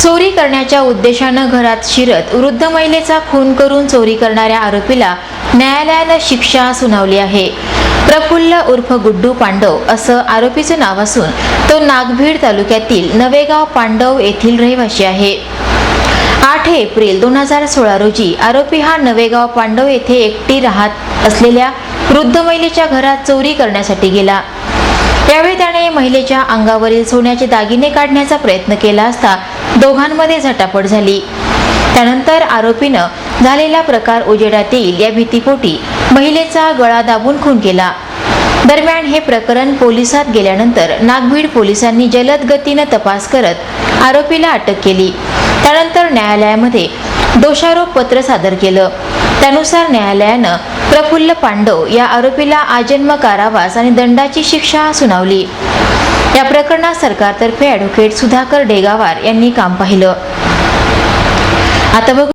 चोरी करण्याच्या उद्देशानं घरात शिरत वृद्ध महिलेचा खून करून चोरी करणाऱ्या आरोपीला न्यायालयानं शिक्षा सुनावली आहे. प्रफुल्ल उर्फ गुड्डू पांडव असं आरोपीचं नाव असून तो नागभीड तालुक्यातील नवेगाव पांडव येथील रहिवासी आहे. आठ एप्रिल दोन हजार सोळा रोजी आरोपी हा नवेगाव पांडव येथे एकटी राहत असलेल्या वृद्ध महिलेच्या घरात चोरी करण्यासाठी गेला. यावेळी त्याने महिलेच्या अंगावरील सोन्याचे दागिने काढण्याचा प्रयत्न केला असता दोघांमध्ये झटापट झाली. त्यानंतर आरोपीनं झालेला प्रकार उजेडात येईल या भीतीपोटी महिलेचा गळा दाबून खून केला. दरम्यान हे प्रकरण पोलिसात गेल्यानंतर नागभीड पोलिसांनी जलद गतीनं तपास करत आरोपीला अटक केली. त्यानंतर न्यायालयामध्ये दोषारोप पत्र सादर केलं. त्यानुसार न्यायालयानं प्रफुल्ल पांडव या आरोपीला आजन्म कारावास आणि दंडाची शिक्षा सुनावली. या प्रकरणात सरकारतर्फे ॲडव्होकेट सुधाकर डेगावार यांनी काम पाहिलं. आता बघू